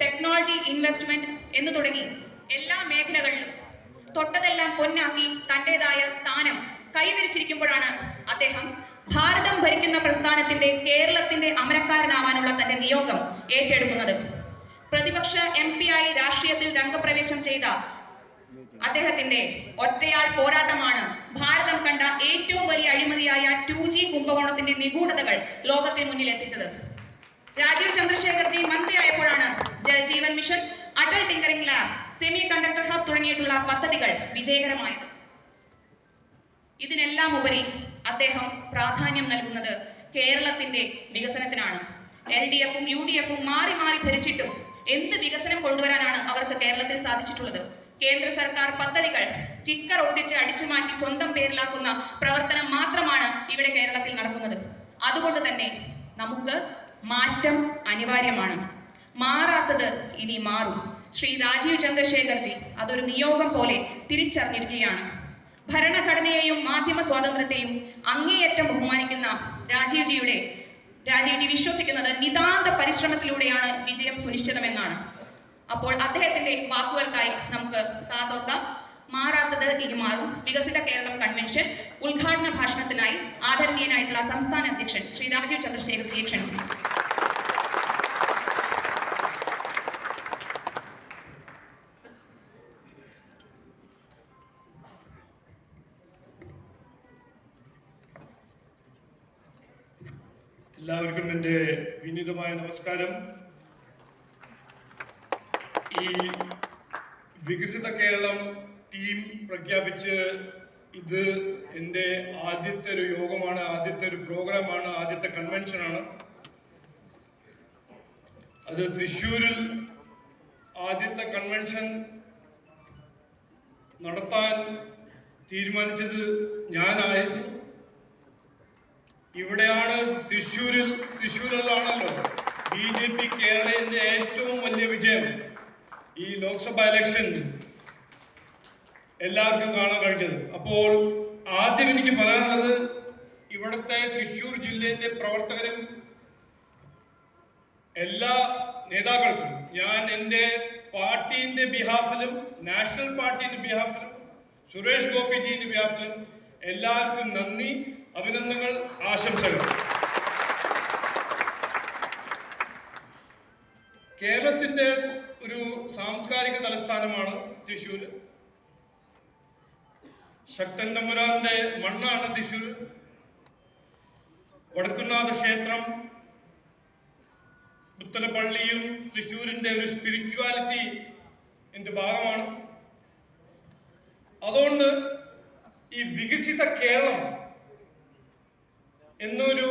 Technology investment എന്ന് തുടങ്ങി എല്ലാ മേഖലകളിലും. തൊട്ടതെല്ലാം പൊന്നാക്കി തന്റേതായ സ്ഥാനം കൈവരിച്ചിരിക്കുമ്പോഴാണ് അദ്ദേഹം ഭാരതം ഭരിക്കുന്ന പ്രസ്ഥാനത്തിന്റെ കേരളത്തിന്റെ അമരക്കാരനാവാനുള്ള തന്റെ നിയോഗം ഏറ്റെടുക്കുന്നത്. പ്രതിപക്ഷ എം പി ആയി രാഷ്ട്രീയത്തിൽ രംഗപ്രവേശം ചെയ്ത അദ്ദേഹത്തിന്റെ ഒറ്റയാൾ പോരാട്ടമാണ് ഭാരതം കണ്ട ഏറ്റവും വലിയ അഴിമതിയായ ടു ജി കുംഭകോണത്തിന്റെ നിഗൂഢതകൾ ലോകത്തിന് മുന്നിൽ എത്തിച്ചത് Rajeev Chandrashekharji മന്ത്രിയായപ്പോഴാണ് Jal Jeevan mission Atal tinkering lab semiconductor hub തുടങ്ങിയിട്ടുള്ള പദ്ധതികൾ വിജയകരമായത്. ഇതിനെല്ലാം ഉപരി അദ്ദേഹം പ്രാധാന്യം നൽകുന്നത് കേരളത്തിന്റെ വികസനത്തിനാണ്. എൽ ഡി എഫും യു ഡി എഫും മാറി മാറി ഭരിച്ചിട്ടും എന്ത് വികസനം കൊണ്ടുവരാനാണ് അവർക്ക് കേരളത്തിൽ സാധിച്ചിട്ടുള്ളത്? കേന്ദ്ര സർക്കാർ പദ്ധതികൾ സ്റ്റിക്കർ ഒട്ടിച്ച് അടിച്ചു മാറ്റി സ്വന്തം പേരിലാക്കുന്ന പ്രവർത്തനം മാത്രമാണ് ഇവിടെ കേരളത്തിൽ നടക്കുന്നത്. അതുകൊണ്ട് തന്നെ നമുക്ക് മാറ്റം അനിവാര്യമാണ്. മാറാത്തത് ഇനി മാറും. ശ്രീ രാജീവ് ചന്ദ്രശേഖർജി അതൊരു നിയോഗം പോലെ തിരിച്ചറിഞ്ഞിരിക്കുകയാണ്. ഭരണഘടനയെയും മാധ്യമ സ്വാതന്ത്ര്യത്തെയും അങ്ങേയറ്റം ബഹുമാനിക്കുന്ന രാജീവ്ജിയുടെ രാജീവ്ജി വിശ്വസിക്കുന്നത് നിതാന്ത പരിശ്രമത്തിലൂടെയാണ് വിജയം സുനിശ്ചിതമെന്നാണ്. അപ്പോൾ അദ്ദേഹത്തിന്റെ വാക്കുകൾക്കായി നമുക്ക് കാതോർക്കാം. മാറാത്തത് ഇനി മാറും. വികസിത കേരളം കൺവെൻഷൻ ഉദ്ഘാടന ഭാഷണത്തിനായി ആദരണീയനായിട്ടുള്ള സംസ്ഥാന അധ്യക്ഷൻ ശ്രീ രാജീവ് ചന്ദ്രശേഖർ ക്ഷണിക്കുന്നു. എല്ലാവർക്കും എന്റെ വിനീതമായ നമസ്കാരം. ഈ വികസിത കേരളം ടീം പ്രഖ്യാപിച്ച് ഇത് എന്റെ ആദ്യത്തെ ഒരു യോഗമാണ് ആദ്യത്തെ ഒരു പ്രോഗ്രാമാണ് ആദ്യത്തെ കൺവെൻഷനാണ് അത് തൃശ്ശൂരിൽ ആദ്യത്തെ കൺവെൻഷൻ നടത്താൻ തീരുമാനിച്ചത് ഞാനായിരുന്നു. ഇവിടെയാണ് തൃശ്ശൂരിൽ തൃശ്ശൂരിലാണല്ലോ ബി ജെ പി കേരളത്തിന്റെ ഏറ്റവും വലിയ വിജയം ഈ ലോക്സഭ ഇലക്ഷൻ. എല്ലാവർക്കും കാണാൻ കഴിഞ്ഞത് അപ്പോൾ ആദ്യം എനിക്ക് പറയാനുള്ളത് ഇവിടുത്തെ തൃശ്ശൂർ ജില്ലയിലെ പ്രവർത്തകരും എല്ലാ നേതാക്കൾക്കും ഞാൻ എന്റെ പാർട്ടിന്റെ ബിഹാഫിലും നാഷണൽ പാർട്ടിന്റെ ബിഹാഫിലും സുരേഷ് ഗോപിജിന്റെ ബിഹാഫിലും എല്ലാവർക്കും നന്ദി. അഭിനന്ദനങ്ങൾ ആശംസകൾ. കേരളത്തിന്റെ ഒരു സാംസ്കാരിക തലസ്ഥാനമാണ് തൃശ്ശൂർ. ശക്തൻ തമ്പുരാന്റെ മണ്ണാണ് തൃശ്ശൂർ. വടക്കുന്നാഥ ക്ഷേത്രം പുത്തനപ്പള്ളിയും തൃശ്ശൂരിന്റെ ഒരു സ്പിരിച്വാലിറ്റി എന്റെ ഭാഗമാണ്. അതുകൊണ്ട് ഈ വികസിത കേരളം എന്നൊരു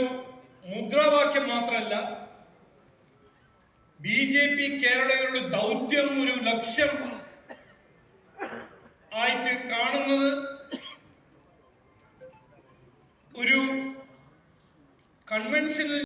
മുദ്രാവാക്യം മാത്രമല്ല ബി ജെ പി കേരളീയരുടെ ദൗത്യം ഒരു ലക്ഷ്യം ആയിട്ട് കാണുന്നത് ഒരു കൺവെൻഷനിൽ